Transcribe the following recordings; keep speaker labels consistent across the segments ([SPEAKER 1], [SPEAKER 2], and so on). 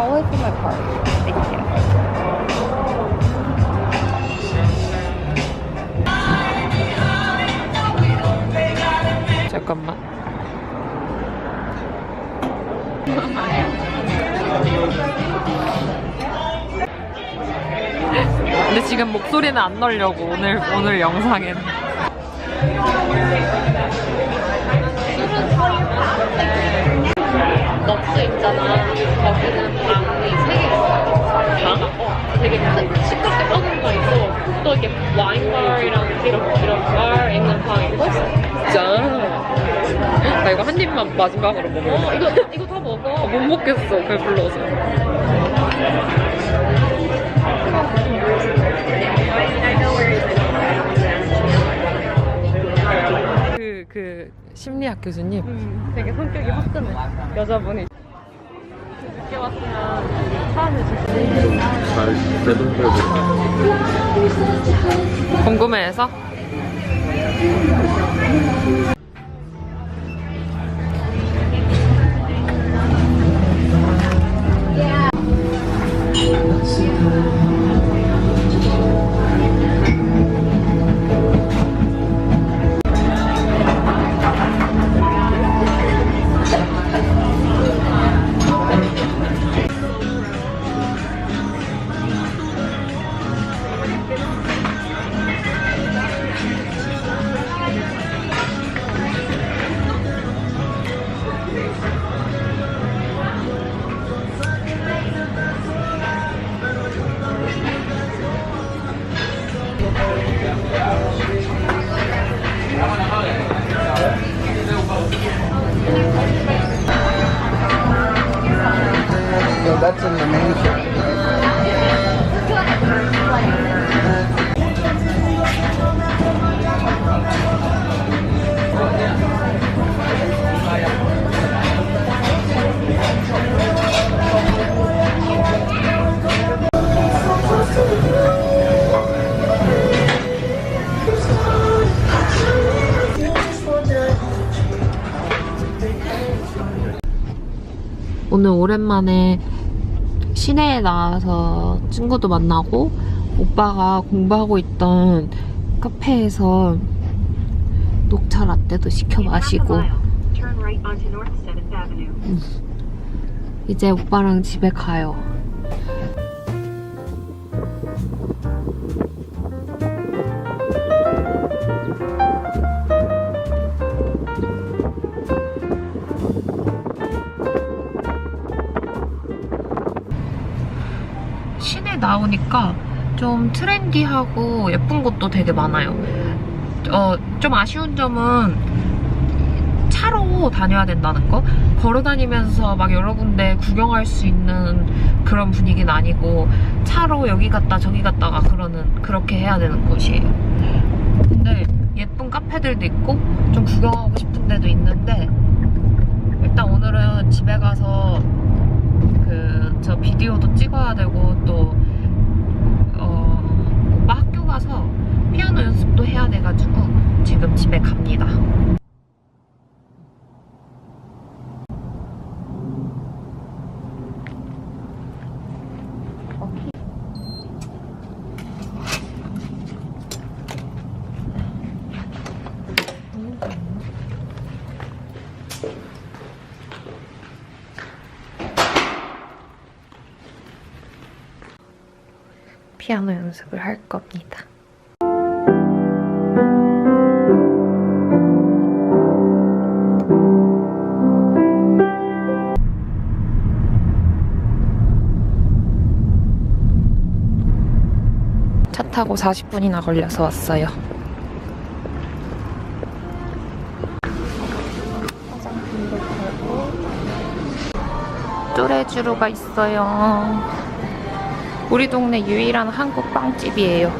[SPEAKER 1] I'll wait for my card. Thank you. 잠깐만. 근데 지금 목소리는 안 넣으려고 오늘 오늘
[SPEAKER 2] 영상에는. 있잖아. 거기는 방이 세개 있어. 방? 어, 되게 큰, 시끄럽게 떠드는 거 있고, 또 이렇게 와인바이랑 이런, 이런 bar 있는 방 있고.
[SPEAKER 1] 진짜. 나 이거 한 입만 마지막으로 먹어.
[SPEAKER 2] 어, 이거, 이거 다 먹어.
[SPEAKER 1] 못 먹겠어. 배불러서. 그, 그, 심리학 교수님.
[SPEAKER 2] 음, 되게 성격이 화끈해. 여자분이. 왔으면 사람을
[SPEAKER 3] 잘 대동되고
[SPEAKER 1] 궁금해해서? 오늘 오랜만에 시내에 나와서 친구도 만나고 오빠가 공부하고 있던 카페에서 녹차 라떼도 시켜 마시고
[SPEAKER 4] Avenue.
[SPEAKER 1] 이제 오빠랑 집에 가요. 나오니까 좀 트렌디하고 예쁜 곳도 되게 많아요. 어, 좀 아쉬운 점은 차로 다녀야 된다는 거? 걸어 다니면서 막 여러 군데 구경할 수 있는 그런 분위기는 아니고 차로 여기 갔다 저기 갔다가 그러는 그렇게 해야 되는 곳이에요. 근데 예쁜 카페들도 있고 좀 구경하고 싶은 데도 있는데 일단 오늘은 집에 가서 그 저 비디오도 찍어야 되고 또 어, 오빠 학교 가서 피아노 연습도 해야 돼가지고 지금 집에 갑니다. 피아노 연습을 할 겁니다. 차 타고 40분이나 걸려서 왔어요. 뚜레쥬르가 있어요. 우리 동네 유일한 한국 빵집이에요.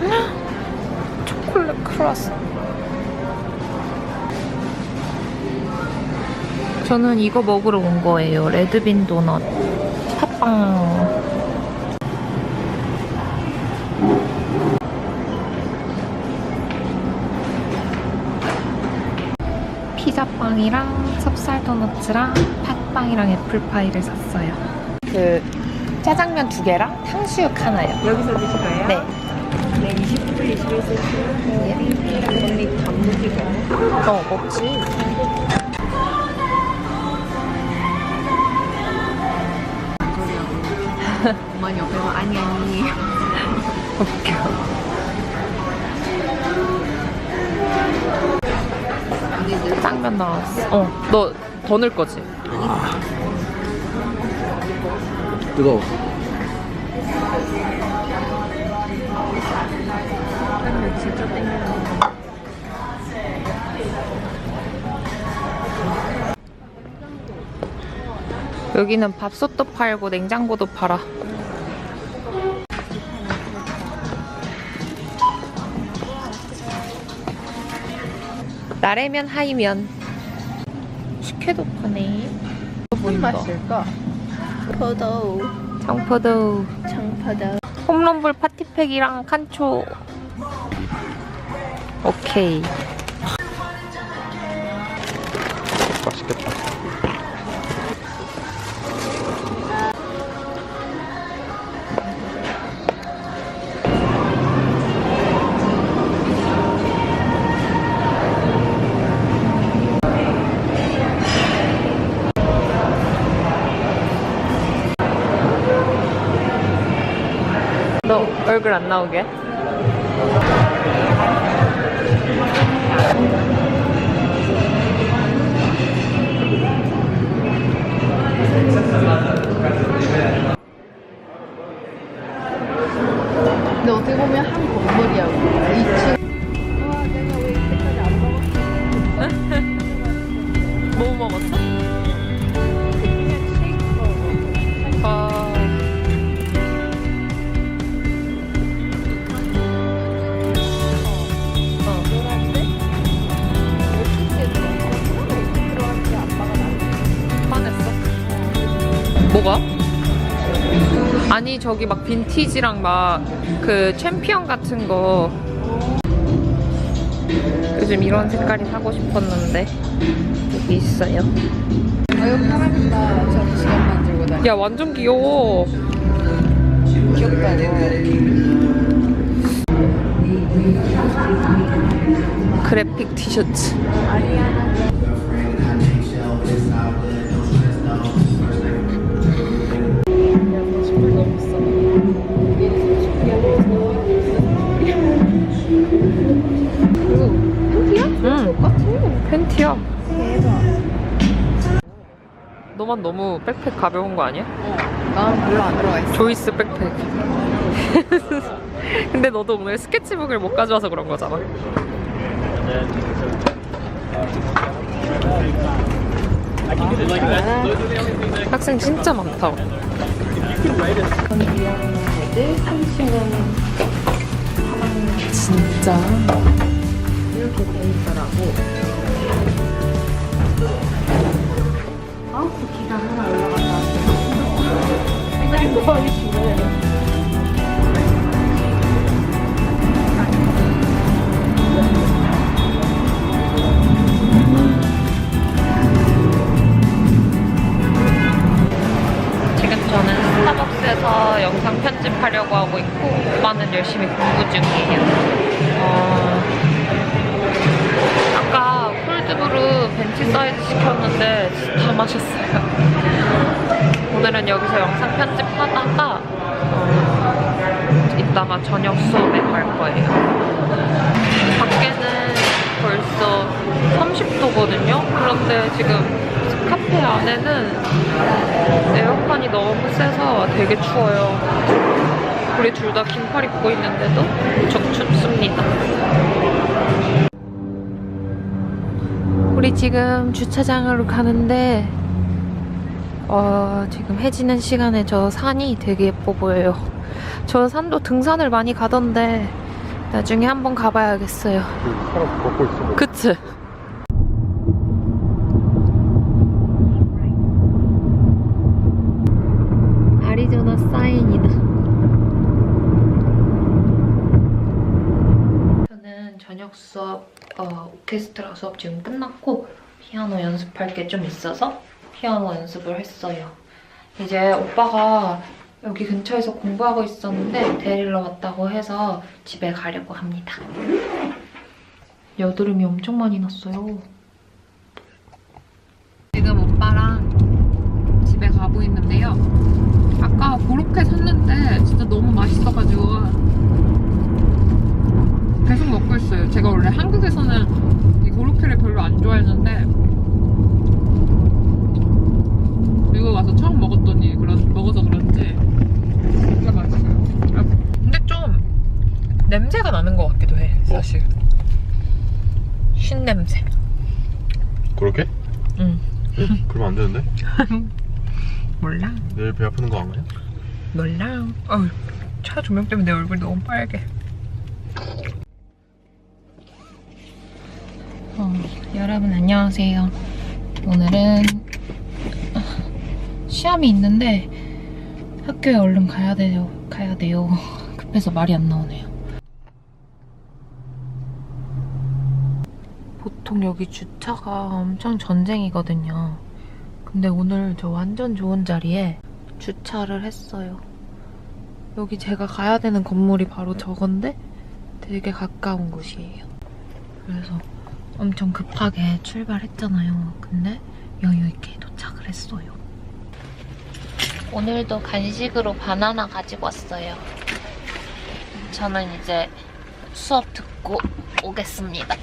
[SPEAKER 1] 초콜릿 크러스. 저는 이거 먹으러 온 거예요. 레드빈 도넛. 팥빵. 피자빵이랑 찹쌀 도넛이랑 팥 빵이랑 애플파이를 샀어요. 그 짜장면 두 개랑 탕수육 하나요.
[SPEAKER 2] 여기서 드실 거예요?
[SPEAKER 1] 네.
[SPEAKER 2] 네, 언니 단무지 먹어?
[SPEAKER 1] 어, 먹지.
[SPEAKER 2] 엄마 옆에서 아니 아니
[SPEAKER 1] 웃겨. 짱면 나왔어. 어, 너 더 넣을 거지?
[SPEAKER 5] 뜨거워.
[SPEAKER 2] 진짜 땡겨
[SPEAKER 1] 여기는 밥솥도 팔고 냉장고도 팔아. 나래면 하이면. 식혜도 파네. 보인다.
[SPEAKER 2] 맛일까? 포도
[SPEAKER 1] 장포도.
[SPEAKER 2] 장파도
[SPEAKER 1] 홈런볼 파티팩이랑 칸초. 오케이. 너 얼굴 안 나오게?
[SPEAKER 2] 근데 어떻게 보면 한 건물이야 2층
[SPEAKER 1] 저기 막 빈티지랑 막 그 챔피언 같은 거 요즘 이런 색깔이 사고 싶었는데 여기 있어요. 야 완전 귀여워.
[SPEAKER 2] 귀엽다
[SPEAKER 1] 그래픽 티셔츠. 팬티야. 너만 너무 백팩 가벼운 거 아니야?
[SPEAKER 2] 나는 별로 안 들어가 있어
[SPEAKER 1] 조이스 백팩. 근데 너도 오늘 스케치북을 못 가져와서 그런 거잖아. 학생 진짜 많다. 진짜?
[SPEAKER 2] 이렇게 돼 있더라고
[SPEAKER 1] 지금 저는 스타벅스에서 영상 편집하려고 하고 있고 오빠는 열심히 공부 중이에요. 사이즈 시켰는데 다 마셨어요. 오늘은 여기서 영상 편집하다가 어, 이따가 저녁 수업에 갈 거예요. 밖에는 벌써 30도거든요. 그런데 지금 카페 안에는 에어컨이 너무 세서 되게 추워요. 우리 둘 다 긴팔 입고 있는데도 무척 춥습니다. 우리 지금 주차장으로 가는데 어, 지금 해지는 시간에 저 산이 되게 예뻐 보여요. 저 산도 등산을 많이 가던데 나중에 한번 가봐야겠어요.
[SPEAKER 5] 사람 걷고 있어.
[SPEAKER 1] 그치? 아리조나 사인이다. 저는 저녁 수업, 어, 오케스트라 수업 지금 끝났고 피아노 연습할 게 좀 있어서 피아노 연습을 했어요. 이제 오빠가 여기 근처에서 공부하고 있었는데 데리러 왔다고 해서 집에 가려고 합니다. 여드름이 엄청 많이 났어요. 지금 오빠랑 집에 가고 있는데요. 아까 고로케 샀는데 진짜 너무 맛있어가지고 계속 먹고 있어요. 제가 원래 한국에서는 를 별로 안 좋아했는데 미국 와서 처음 먹었더니 그런 먹어서 그런지 진짜 맛있어요. 아, 근데 좀 냄새가 나는 것 같기도 해 사실. 신 냄새.
[SPEAKER 3] 그렇게?
[SPEAKER 1] 응.
[SPEAKER 3] 그러면 안 되는데?
[SPEAKER 1] 몰라.
[SPEAKER 3] 내일 배 아프는 거 아니야?
[SPEAKER 1] 몰라. 어우, 차 조명 때문에 내 얼굴 너무 빨개. 여러분 안녕하세요. 오늘은 시험이 있는데 학교에 얼른 가야 돼요. 가야 돼요. 급해서 말이 안 나오네요. 보통 여기 주차가 엄청 전쟁이거든요. 근데 오늘 저 완전 좋은 자리에 주차를 했어요. 여기 제가 가야 되는 건물이 바로 저건데 되게 가까운 곳이에요. 그래서 엄청 급하게 출발했잖아요. 근데 여유 있게 도착을 했어요. 오늘도 간식으로 바나나 가지고 왔어요. 저는 이제 수업 듣고 오겠습니다.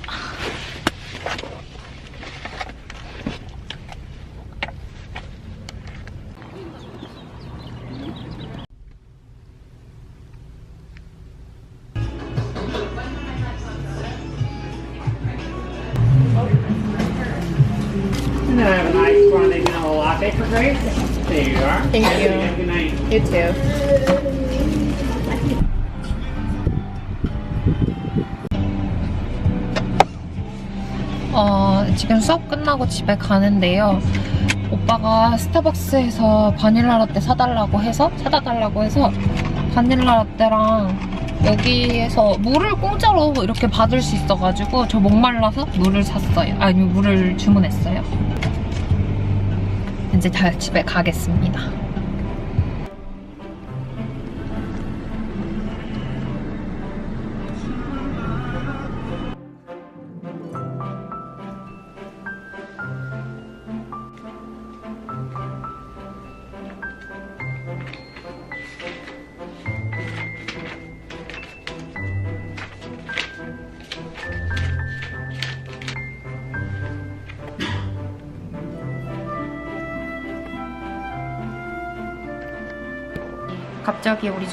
[SPEAKER 6] Latte for grace. There you are.
[SPEAKER 1] Thank you.
[SPEAKER 6] Have a good night.
[SPEAKER 1] You too. 어, 지금 수업 끝나고 집에 가는데요. 오빠가 스타벅스에서 바닐라 라떼 사달라고 해서 사다 달라고 해서 바닐라 라떼랑 여기에서 물을 공짜로 이렇게 받을 수 있어가지고 저 목말라서 물을 샀어요. 아니 물을 주문했어요. 이제 다 집에 가겠습니다.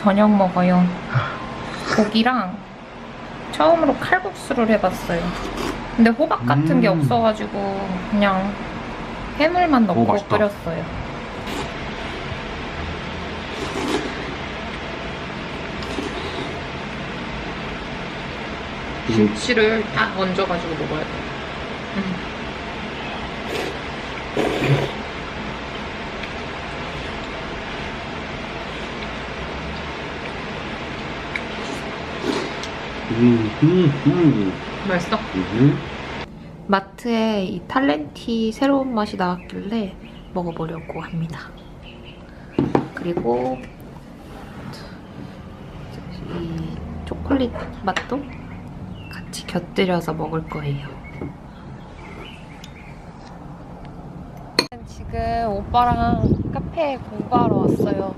[SPEAKER 1] 저녁 먹어요. 고기랑 처음으로 칼국수를 해봤어요. 근데 호박 같은 게
[SPEAKER 3] 음.
[SPEAKER 1] 없어가지고 그냥 해물만 넣고
[SPEAKER 3] 맛있다.
[SPEAKER 1] 끓였어요. 김치를 딱 얹어가지고 먹어야 돼.
[SPEAKER 3] 음, 음, 음.
[SPEAKER 1] 맛있어?
[SPEAKER 3] 음.
[SPEAKER 1] 마트에 이 탈렌티 새로운 맛이 나왔길래 먹어보려고 합니다. 그리고 이 초콜릿 맛도 같이 곁들여서 먹을 거예요. 지금 오빠랑 카페에 공부하러 왔어요.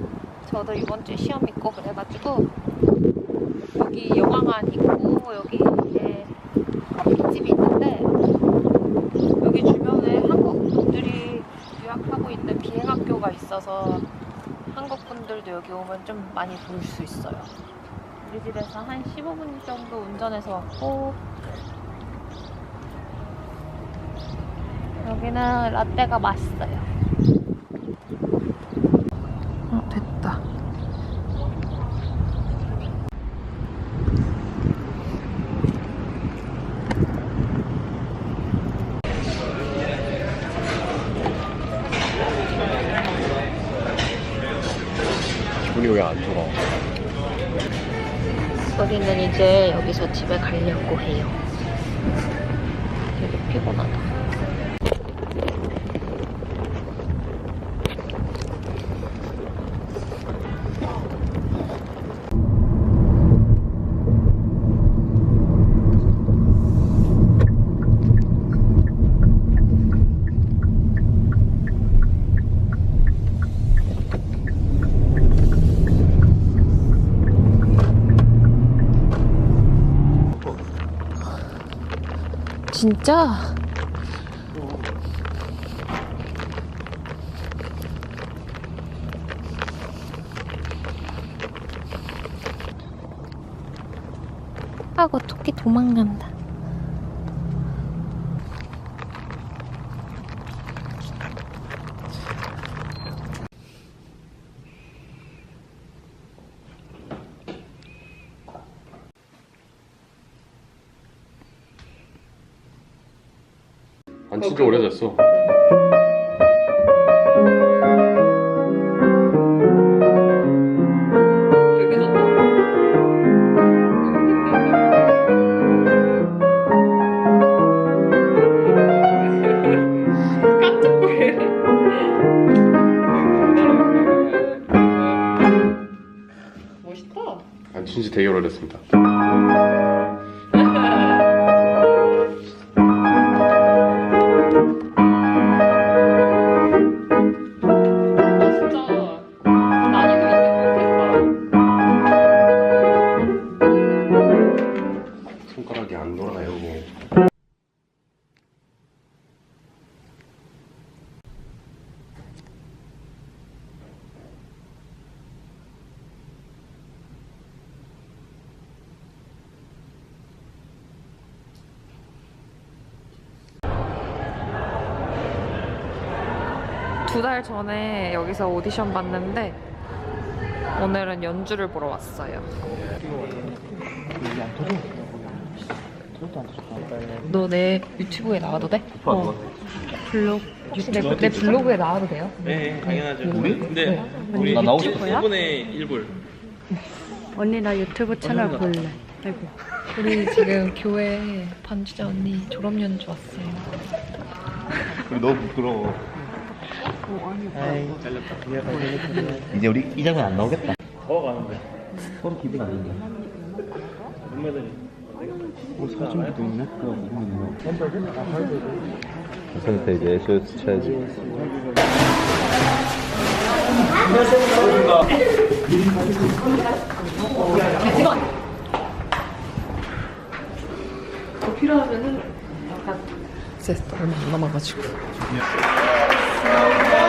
[SPEAKER 1] 저도 이번 주에 시험 있고 그래가지고 여기 영화관 있고 여기 이제 커피집이 있는데 여기 주변에 한국 분들이 유학하고 있는 비행학교가 있어서 한국 분들도 여기 오면 좀 많이 볼 수 있어요. 우리 집에서 한 15분 정도 운전해서 왔고 여기는 라떼가 맛있어요. 되게 피곤하다. 진짜? 하고 토끼 도망간다.
[SPEAKER 3] 진짜 오래됐어.
[SPEAKER 1] 두 달 전에 여기서 오디션 봤는데 오늘은 연주를 보러 왔어요. 너 내 유튜브에 나와도 돼? 어. 블로그 혹시 내, 내 블로그에 나와도 돼요?
[SPEAKER 7] 네, 당연하죠. 우리? 근데
[SPEAKER 1] 네.
[SPEAKER 7] 우리
[SPEAKER 8] 나 나오고
[SPEAKER 7] 1분의 1불.
[SPEAKER 8] 언니 나 유튜브 채널 볼래. 아이고.
[SPEAKER 1] 우리 지금 교회 반주자 언니 졸업 연주 왔어요.
[SPEAKER 3] 너무 부끄러워.
[SPEAKER 8] 이제 우리 이 장면 안 나오겠다.
[SPEAKER 7] 더 가는데.
[SPEAKER 8] 서로 기분 안 좋네.
[SPEAKER 7] 분매들이.
[SPEAKER 8] 사진기도 있네. Percentage SS charge.
[SPEAKER 1] 이제 얼마 안 남아가지고. snow.